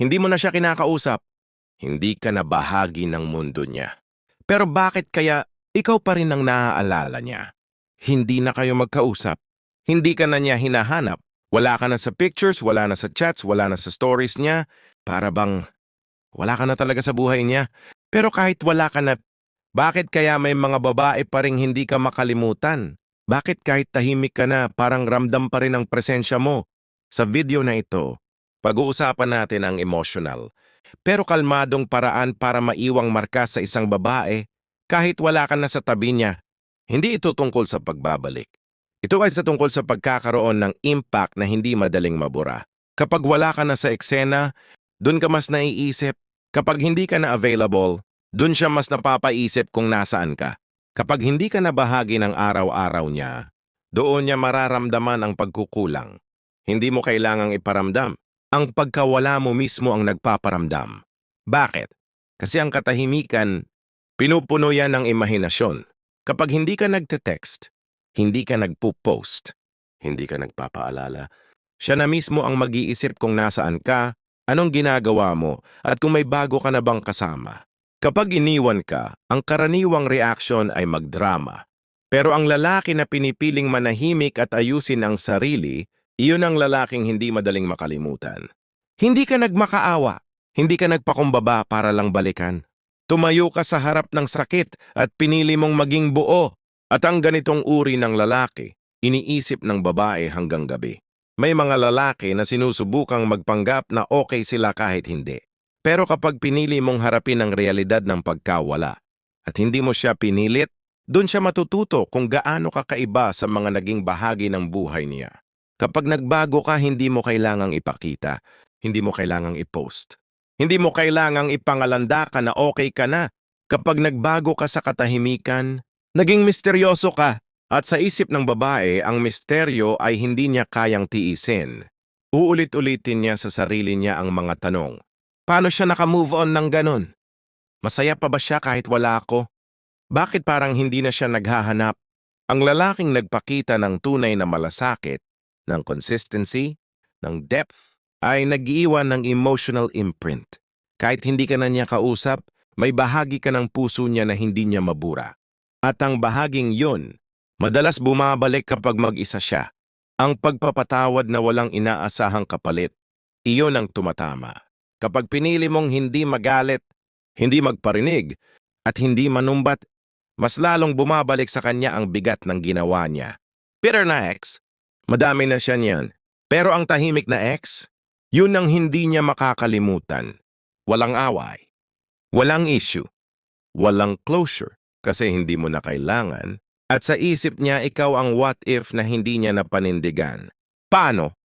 Hindi mo na siya kinakausap. Hindi ka na bahagi ng mundo niya. Pero bakit kaya ikaw pa rin ang naaalala niya? Hindi na kayo magkausap. Hindi ka na niya hinahanap. Wala ka na sa pictures, wala na sa chats, wala na sa stories niya. Para bang wala ka na talaga sa buhay niya. Pero kahit wala ka na, bakit kaya may mga babae pa rin hindi ka makalimutan? Bakit kahit tahimik ka na, parang ramdam pa rin ang presensya mo? Sa video na ito, pag-uusapan natin ang emotional, pero kalmadong paraan para maiwang marka sa isang babae kahit wala ka na sa tabi niya. Hindi ito tungkol sa pagbabalik. Ito ay sa tungkol sa pagkakaroon ng impact na hindi madaling mabura. Kapag wala ka na sa eksena, dun ka mas naiisip. Kapag hindi ka na available, dun siya mas napapaisip kung nasaan ka. Kapag hindi ka na bahagi ng araw-araw niya, doon niya mararamdaman ang pagkukulang. Hindi mo kailangang iparamdam. Ang pagkawala mo mismo ang nagpaparamdam. Bakit? Kasi ang katahimikan, pinupuno yan ng imahinasyon. Kapag hindi ka nagte-text, hindi ka nagpo-post, hindi ka nagpapaalala, siya na mismo ang mag-iisip kung nasaan ka, anong ginagawa mo, at kung may bago ka na bang kasama. Kapag iniwan ka, ang karaniwang reaksyon ay magdrama. Pero ang lalaki na pinipiling manahimik at ayusin ang sarili, iyon ang lalaking hindi madaling makalimutan. Hindi ka nagmakaawa, hindi ka nagpakumbaba para lang balikan. Tumayo ka sa harap ng sakit at pinili mong maging buo. At ang ganitong uri ng lalaki, iniisip ng babae hanggang gabi. May mga lalaki na sinusubukang magpanggap na okay sila kahit hindi. Pero kapag pinili mong harapin ang realidad ng pagkawala at hindi mo siya pinilit, doon siya matututo kung gaano ka kaiba sa mga naging bahagi ng buhay niya. Kapag nagbago ka, hindi mo kailangang ipakita, hindi mo kailangang i-post. Hindi mo kailangang ipangalanda ka na okay ka na. Kapag nagbago ka sa katahimikan, naging misteryoso ka. At sa isip ng babae, ang misteryo ay hindi niya kayang tiisin. Uulit-ulitin niya sa sarili niya ang mga tanong. Paano siya nakamove on ng ganon? Masaya pa ba siya kahit wala ako? Bakit parang hindi na siya naghahanap? Ang lalaking nagpakita ng tunay na malasakit, ng consistency, ng depth, ay nag-iwan ng emotional imprint. Kahit hindi ka na niya kausap, may bahagi ka ng puso niya na hindi niya mabura. At ang bahaging yun, madalas bumabalik kapag mag-isa siya. Ang pagpapatawad na walang inaasahang kapalit, iyon ang tumatama. Kapag pinili mong hindi magalit, hindi magparinig, at hindi manumbat, mas lalong bumabalik sa kanya ang bigat ng ginawa niya. Bitter na ex, madami na siya niyan. Pero ang tahimik na ex, yun ang hindi niya makakalimutan. Walang away, walang issue, walang closure kasi hindi mo na kailangan at sa isip niya ikaw ang what if na hindi niya napanindigan. Paano?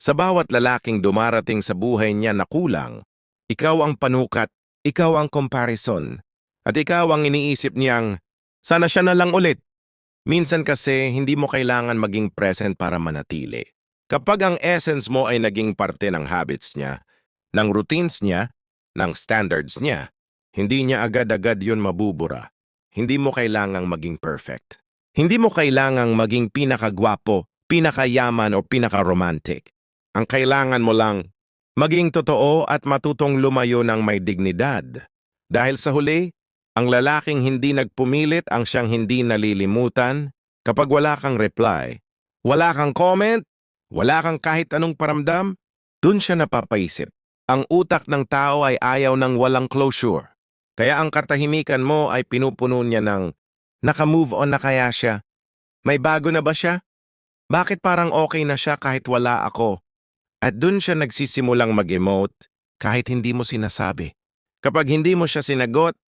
Sa bawat lalaking dumarating sa buhay niya na kulang, ikaw ang panukat, ikaw ang comparison, at ikaw ang iniisip niyang, sana siya na lang ulit. Minsan kasi hindi mo kailangan maging present para manatili. Kapag ang essence mo ay naging parte ng habits niya, ng routines niya, ng standards niya, hindi niya agad-agad yun mabubura. Hindi mo kailangang maging perfect. Hindi mo kailangang maging pinakagwapo, pinakayaman o pinakaromantic. Ang kailangan mo lang, maging totoo at matutong lumayo ng may dignidad. Dahil sa huli, ang lalaking hindi nagpumilit ang siyang hindi nalilimutan kapag wala kang reply, wala kang comment, wala kang kahit anong paramdam, dun siya napapaisip. Ang utak ng tao ay ayaw ng walang closure. Kaya ang katahimikan mo ay pinupuno niya ng naka-move on na kaya siya. May bago na ba siya? Bakit parang okay na siya kahit wala ako? At dun siya nagsisimulang mag-emote kahit hindi mo sinasabi. Kapag hindi mo siya sinagot,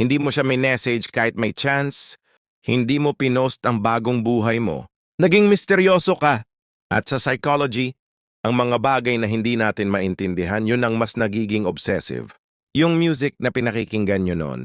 hindi mo siya may message kahit may chance, hindi mo pinost ang bagong buhay mo, naging misteryoso ka. At sa psychology, ang mga bagay na hindi natin maintindihan, yun ang mas nagiging obsessive. Yung music na pinakikinggan nyo noon,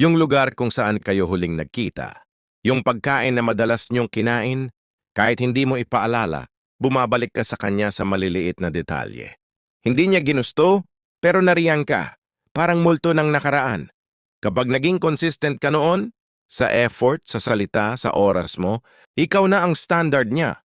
yung lugar kung saan kayo huling nagkita, yung pagkain na madalas nyong kinain, kahit hindi mo ipaalala, bumabalik ka sa kanya sa maliliit na detalye. Hindi niya ginusto, pero nariyan ka, parang multo ng nakaraan. Kapag naging consistent ka noon, sa effort, sa salita, sa oras mo, ikaw na ang standard niya.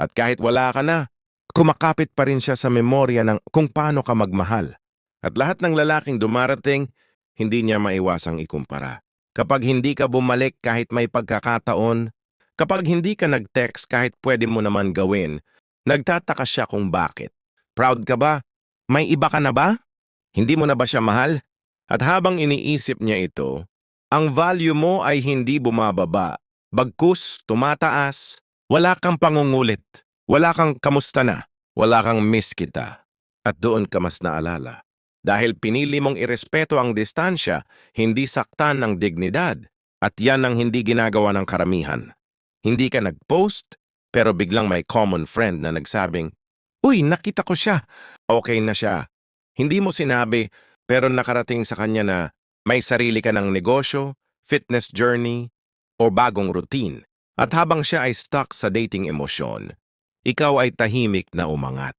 At kahit wala ka na, kumakapit pa rin siya sa memorya ng kung paano ka magmahal. At lahat ng lalaking dumarating, hindi niya maiwasang ikumpara. Kapag hindi ka bumalik kahit may pagkakataon, kapag hindi ka nag-text kahit pwede mo naman gawin, nagtataka siya kung bakit. Proud ka ba? May iba ka na ba? Hindi mo na ba siya mahal? At habang iniisip niya ito, ang value mo ay hindi bumababa. Bagkus, tumataas. Wala kang pangungulit. Wala kang kamusta na. Wala kang miss kita. At doon ka mas naalala. Dahil pinili mong irespeto ang distansya, hindi saktan ng dignidad. At yan ang hindi ginagawa ng karamihan. Hindi ka nag-post, pero biglang may common friend na nagsabing, Uy, nakita ko siya. Okay na siya. Hindi mo sinabi, pero nakarating sa kanya na may sarili ka ng negosyo, fitness journey, o bagong routine. At habang siya ay stuck sa dating emosyon, ikaw ay tahimik na umangat.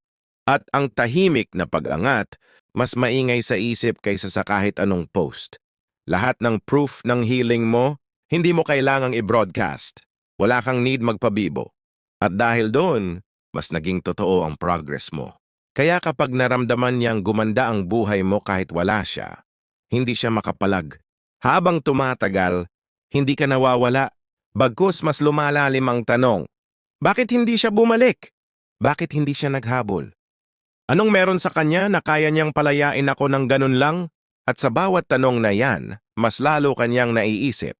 At ang tahimik na pag-angat, mas maingay sa isip kaysa sa kahit anong post. Lahat ng proof ng healing mo, hindi mo kailangang i-broadcast. Wala kang need magpabibo. At dahil doon, mas naging totoo ang progress mo. Kaya kapag naramdaman niyang gumanda ang buhay mo kahit wala siya, hindi siya makapalag. Habang tumatagal, hindi ka nawawala. Bagkus mas lumalalim ang tanong, bakit hindi siya bumalik? Bakit hindi siya naghabol? Anong meron sa kanya na kaya niyang palayain ako ng ganun lang? At sa bawat tanong na yan, mas lalo kanyang naiisip.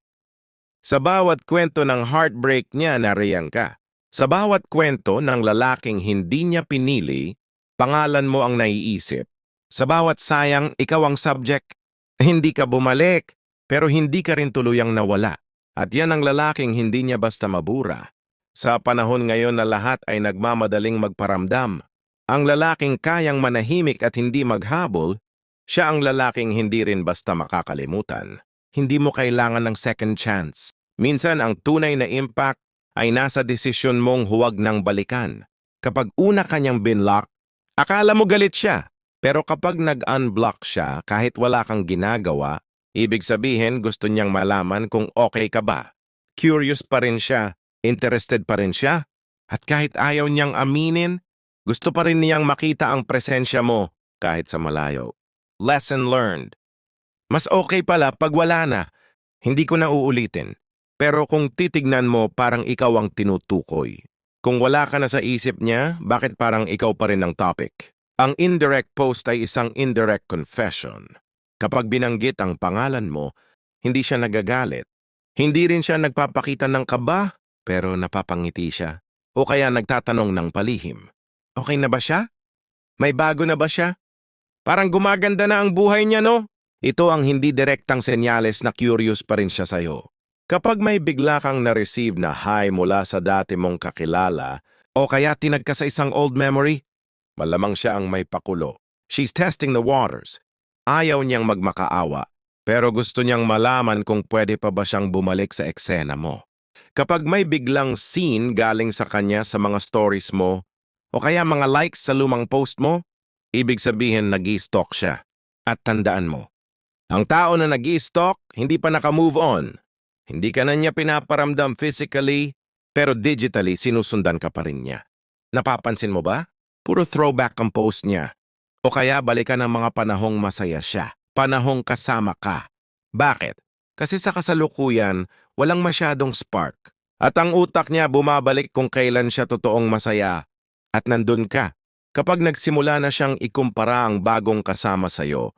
Sa bawat kwento ng heartbreak niya nariyan ka. Sa bawat kwento ng lalaking hindi niya pinili, pangalan mo ang naiisip. Sa bawat sayang, ikaw ang subject. Hindi ka bumalik, pero hindi ka rin tuluyang nawala. At yan ang lalaking hindi niya basta mabura. Sa panahon ngayon na lahat ay nagmamadaling magparamdam, ang lalaking kayang manahimik at hindi maghabol, siya ang lalaking hindi rin basta makakalimutan. Hindi mo kailangan ng second chance. Minsan ang tunay na impact ay nasa desisyon mong huwag nang balikan. Kapag una kanyang binlock, akala mo galit siya. Pero kapag nag-unblock siya kahit wala kang ginagawa, ibig sabihin gusto niyang malaman kung okay ka ba. Curious pa rin siya, interested pa rin siya, at kahit ayaw niyang aminin, gusto pa rin niyang makita ang presensya mo kahit sa malayo. Lesson learned. Mas okay pala pag wala na. Hindi ko na uulitin. Pero kung titignan mo, parang ikaw ang tinutukoy. Kung wala ka na sa isip niya, bakit parang ikaw pa rin ang topic? Ang indirect post ay isang indirect confession. Kapag binanggit ang pangalan mo, hindi siya nagagalit. Hindi rin siya nagpapakita ng kaba, pero napapangiti siya. O kaya nagtatanong ng palihim. Okay na ba siya? May bago na ba siya? Parang gumaganda na ang buhay niya, no? Ito ang hindi direktang senyales na curious pa rin siya sa'yo. Kapag may bigla kang na-receive na hi mula sa dati mong kakilala o kaya tinag ka sa isang old memory, malamang siya ang may pakulo. She's testing the waters. Ayaw niyang magmakaawa, pero gusto niyang malaman kung pwede pa ba siyang bumalik sa eksena mo. Kapag may biglang scene galing sa kanya sa mga stories mo o kaya mga likes sa lumang post mo, ibig sabihin nag stalk siya. At tandaan mo, ang tao na nag stalk hindi pa naka-move on. Hindi ka na niya pinaparamdam physically, pero digitally sinusundan ka pa rin niya. Napapansin mo ba? Puro throwback ang post niya. O kaya balikan ng mga panahong masaya siya. Panahong kasama ka. Bakit? Kasi sa kasalukuyan, walang masyadong spark. At ang utak niya bumabalik kung kailan siya totoong masaya at nandun ka. Kapag nagsimula na siyang ikumpara ang bagong kasama sa'yo,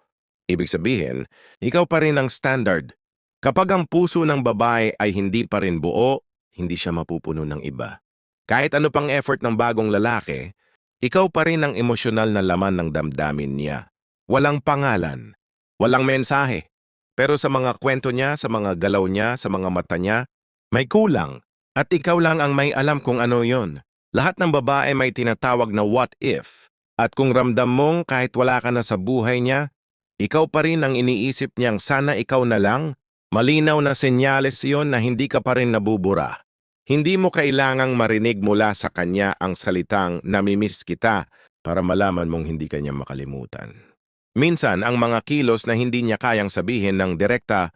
ibig sabihin, ikaw pa rin ang standard. Kapag ang puso ng babae ay hindi pa rin buo, hindi siya mapupuno ng iba. Kahit ano pang effort ng bagong lalaki, ikaw pa rin ang emosyonal na laman ng damdamin niya. Walang pangalan, walang mensahe. Pero sa mga kwento niya, sa mga galaw niya, sa mga mata niya, may kulang. At ikaw lang ang may alam kung ano yon. Lahat ng babae may tinatawag na what if. At kung ramdam mong kahit wala ka na sa buhay niya, ikaw pa rin ang iniisip niyang sana ikaw na lang, malinaw na senyales yon na hindi ka pa rin nabubura. Hindi mo kailangang marinig mula sa kanya ang salitang namimiss kita para malaman mong hindi kanya makalimutan. Minsan, ang mga kilos na hindi niya kayang sabihin ng direkta,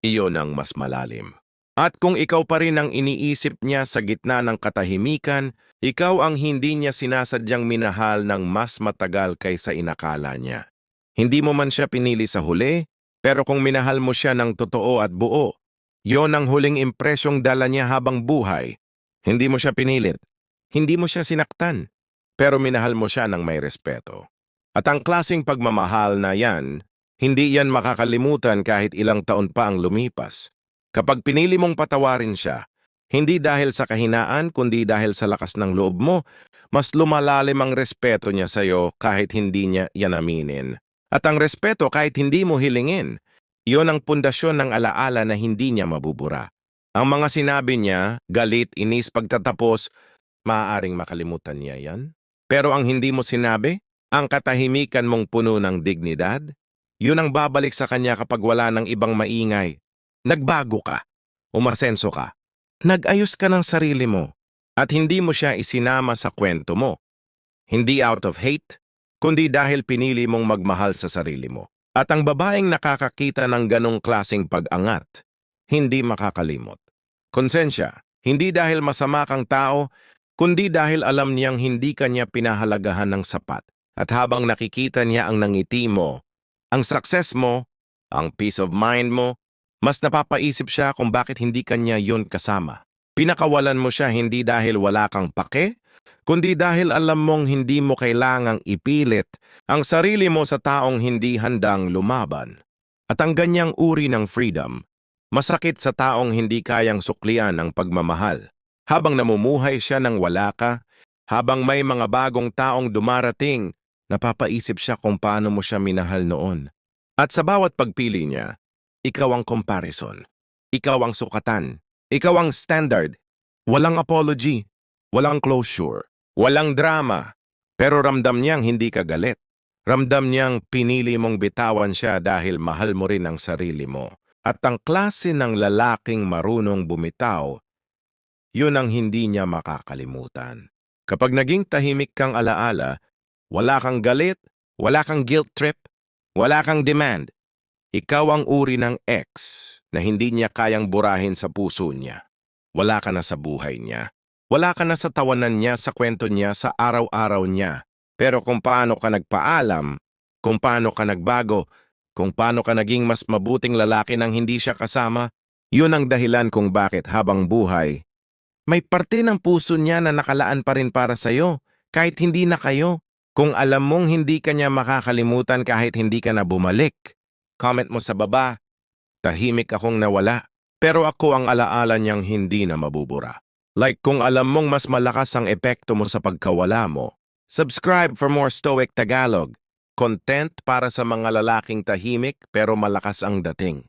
iyon ang mas malalim. At kung ikaw pa rin ang iniisip niya sa gitna ng katahimikan, ikaw ang hindi niya sinasadyang minahal ng mas matagal kaysa inakala niya. Hindi mo man siya pinili sa huli, pero kung minahal mo siya ng totoo at buo, yon ang huling impresyong dala niya habang buhay. Hindi mo siya pinilit. Hindi mo siya sinaktan. Pero minahal mo siya ng may respeto. At ang klasing pagmamahal na yan, hindi yan makakalimutan kahit ilang taon pa ang lumipas. Kapag pinili mong patawarin siya, hindi dahil sa kahinaan kundi dahil sa lakas ng loob mo, mas lumalalim ang respeto niya sa'yo kahit hindi niya yan aminin. At ang respeto kahit hindi mo hilingin, iyon ang pundasyon ng alaala na hindi niya mabubura. Ang mga sinabi niya, galit, inis, pagtatapos, maaaring makalimutan niya yan. Pero ang hindi mo sinabi, ang katahimikan mong puno ng dignidad, yun ang babalik sa kanya kapag wala ng ibang maingay. Nagbago ka, umasenso ka, nag-ayos ka ng sarili mo, at hindi mo siya isinama sa kwento mo. Hindi out of hate, kundi dahil pinili mong magmahal sa sarili mo. At ang babaeng nakakakita ng ganong klasing pag-angat, hindi makakalimot. Konsensya, hindi dahil masama kang tao, kundi dahil alam niyang hindi kanya pinahalagahan ng sapat. At habang nakikita niya ang nangiti mo, ang success mo, ang peace of mind mo, mas napapaisip siya kung bakit hindi kanya yun kasama. Pinakawalan mo siya hindi dahil wala kang pake, kundi dahil alam mong hindi mo kailangang ipilit ang sarili mo sa taong hindi handang lumaban. At ang ganyang uri ng freedom, masakit sa taong hindi kayang suklian ang pagmamahal. Habang namumuhay siya ng wala ka, habang may mga bagong taong dumarating, napapaisip siya kung paano mo siya minahal noon. At sa bawat pagpili niya, ikaw ang comparison. Ikaw ang sukatan. Ikaw ang standard. Walang apology. Walang closure. Walang drama. Pero ramdam niyang hindi ka galit. Ramdam niyang pinili mong bitawan siya dahil mahal mo rin ang sarili mo. At ang klase ng lalaking marunong bumitaw, yun ang hindi niya makakalimutan. Kapag naging tahimik kang alaala, wala kang galit, wala kang guilt trip, wala kang demand. Ikaw ang uri ng ex na hindi niya kayang burahin sa puso niya. Wala ka na sa buhay niya. Wala ka na sa tawanan niya, sa kwento niya, sa araw-araw niya. Pero kung paano ka nagpaalam, kung paano ka nagbago, kung paano ka naging mas mabuting lalaki nang hindi siya kasama, yun ang dahilan kung bakit habang buhay, may parte ng puso niya na nakalaan pa rin para sa'yo, kahit hindi na kayo. Kung alam mong hindi ka niya makakalimutan kahit hindi ka na bumalik, comment mo sa baba, tahimik akong nawala, pero ako ang alaala niyang hindi na mabubura. Like kung alam mong mas malakas ang epekto mo sa pagkawala mo, subscribe for more Stoic Tagalog, content para sa mga lalaking tahimik pero malakas ang dating.